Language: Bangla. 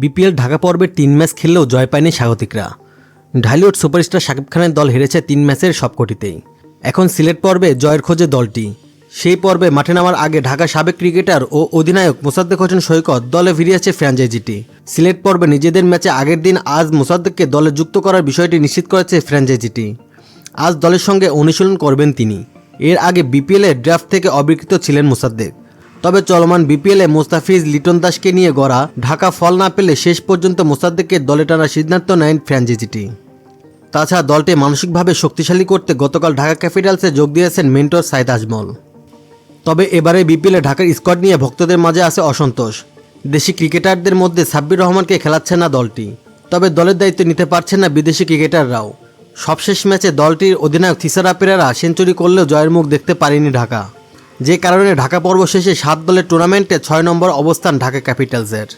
বিপিএল ঢাকা পর্বের তিন ম্যাচ খেললেও জয় পায়নি স্বাগতিকরা। ঢালিউড সুপারস্টার শাকিব খানের দল হেরেছে তিন ম্যাচের সবকটিতেই। এখন সিলেট পর্বে জয়ের খোঁজে দলটি। সেই পর্বে মাঠে নামার আগে ঢাকা সাবেক ক্রিকেটার ও অধিনায়ক মোসাদ্দেক হোসেন সৈকত দলে ফিরিয়েছে ফ্র্যাঞ্চাইজিটি। সিলেট পর্বে নিজেদের ম্যাচে আগের দিন আজ মোসাদ্দেককে দলে যুক্ত করার বিষয়টি নিশ্চিত করেছে ফ্র্যাঞ্চাইজিটি। আজ দলের সঙ্গে অনুশীলন করবেন তিনি। এর আগে বিপিএলের ড্রাফট থেকে অবিকৃত ছিলেন মোসাদ্দেক। তবে চলমান বিপিএলে মোস্তাফিজ লিটন দাসকে নিয়ে গড়া ঢাকা ফল না পেলে শেষ পর্যন্ত মোসাদ্দেককে দলে টানার সিদ্ধান্ত নেন ফ্র্যাঞ্চাইজিটি। তাছাড়া দলটি মানসিকভাবে শক্তিশালী করতে গতকাল ঢাকা ক্যাপিটালসে যোগ দিয়েছেন মেন্টর সাইদ আজমল। তবে এবারে বিপিএলে ঢাকার স্কোয়াড নিয়ে ভক্তদের মাঝে আছে অসন্তোষ। দেশি ক্রিকেটারদের মধ্যে সাব্বির রহমানকে খেলাচ্ছে না দলটি। তবে দলের দায়িত্ব নিতে পারছেন না বিদেশি ক্রিকেটাররাও। সবশেষ ম্যাচে দলটির অধিনায়ক থিসারা পেরেরা সেঞ্চুরি করলেও জয়ের মুখ দেখতে পারেনি ঢাকা। যে কারণে ঢাকা পর্ব শেষে সাত দলের টুর্নামেন্টে ছয় নম্বর অবস্থান ঢাকা ক্যাপিটালসের